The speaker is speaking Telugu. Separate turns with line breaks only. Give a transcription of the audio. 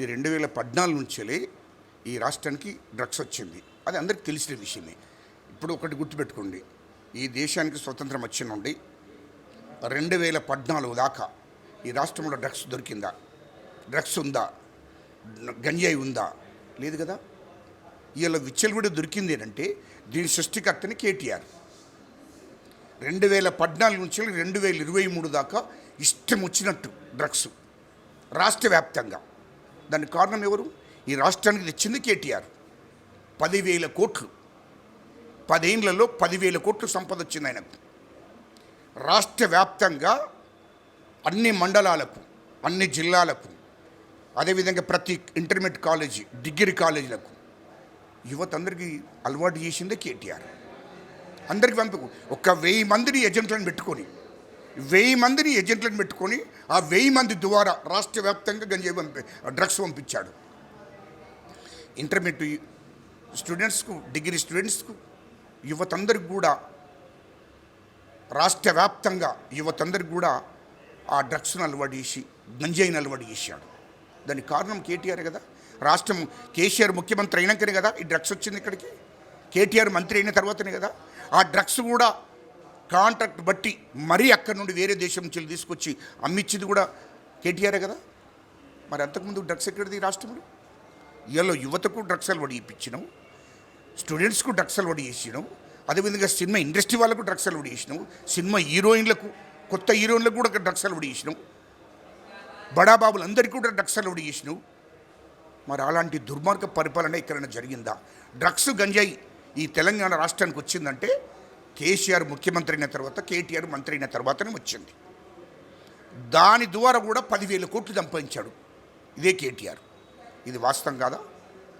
ఈ రెండు వేల పద్నాలుగు నుంచి ఈ రాష్ట్రానికి డ్రగ్స్ వచ్చింది. అది అందరికీ తెలిసిన విషయమే. ఇప్పుడు ఒకటి గుర్తుపెట్టుకోండి. ఈ దేశానికి స్వతంత్రం వచ్చి నుండి రెండు వేల పద్నాలుగు దాకా ఈ రాష్ట్రంలో డ్రగ్స్ దొరికిందా? డ్రగ్స్ ఉందా? గంజాయి ఉందా? లేదు కదా? ఇవాళ విచ్చలవిడి దొరికింది ఏంటంటే దీని సృష్టికర్తని కేటీఆర్. రెండు వేల పద్నాలుగు నుంచి రెండు వేల ఇరవై మూడు దాకా ఇష్టం వచ్చినట్టు డ్రగ్స్. రాష్ట్ర వ్యాప్తంగా. దానికి కారణం ఎవరు? ఈ రాష్ట్రానికి తెచ్చింది కేటీఆర్. పదివేల కోట్లు. పదేళ్ళలో పదివేల కోట్లు సంపద వచ్చింది ఆయనకు. రాష్ట్ర వ్యాప్తంగా అన్ని మండలాలకు అన్ని జిల్లాలకు అదేవిధంగా ప్రతి ఇంటర్మీడియట్ కాలేజీ డిగ్రీ కాలేజీలకు యువత అందరికీ అలవాటు చేసిందే కేటీఆర్. అందరికి పంపకు. ఒక వెయ్యి మందిని ఎజెంట్లను పెట్టుకొని వెయ్యి మందిని ఏజెంట్లను పెట్టుకొని ఆ వెయ్యి మంది ద్వారా రాష్ట్ర వ్యాప్తంగా గంజాయి పంపి డ్రగ్స్ పంపించాడు. ఇంటర్మీడియట్ స్టూడెంట్స్కు డిగ్రీ స్టూడెంట్స్కు యువతందరికి కూడా రాష్ట్ర వ్యాప్తంగా యువతందరికి కూడా ఆ డ్రగ్స్ను అలవాటు చేసి గంజాయిని అలవాటు చేశాడు. దానికి కారణం కేటీఆర్ కదా. రాష్ట్రం కేసీఆర్ ముఖ్యమంత్రి అయినాకనే కదా ఈ డ్రగ్స్ వచ్చింది ఇక్కడికి. కేటీఆర్ మంత్రి అయిన తర్వాతనే కదా. ఆ డ్రగ్స్ కూడా కాంట్రాక్ట్ బట్టి మరీ అక్కడి నుండి వేరే దేశం నుంచి తీసుకొచ్చి అమ్మిచ్చింది కూడా కేటీఆరే కదా? మరి అంతకుముందు డ్రగ్స్ ఎక్కడిది రాష్ట్రంలో? ఇవాళ యువతకు డ్రగ్స్ అలవాటు ఇప్పించినాం స్టూడెంట్స్కు డ్రగ్స్ అలవాటు చేసినాం అదేవిధంగా సినిమా ఇండస్ట్రీ వాళ్ళకు డ్రగ్స్ అలవాటు చేసినాం సినిమా హీరోయిన్లకు కొత్త హీరోయిన్లకు కూడా డ్రగ్స్ అలవాటు చేసినాం బడాబాబులందరికీ కూడా డ్రగ్స్ అలవాటు చేసినావు మరి అలాంటి దుర్మార్గ పరిపాలన ఎక్కడైనా జరిగిందా? డ్రగ్స్ గంజాయి ఈ తెలంగాణ రాష్ట్రానికి వచ్చిందంటే కేసీఆర్ ముఖ్యమంత్రి అయిన తర్వాత కేటీఆర్ మంత్రి అయిన తర్వాతనే వచ్చింది. దాని ద్వారా కూడా పదివేల కోట్లు సంపాదించాడు ఇదే కేటీఆర్. ఇది వాస్తవం కాదా?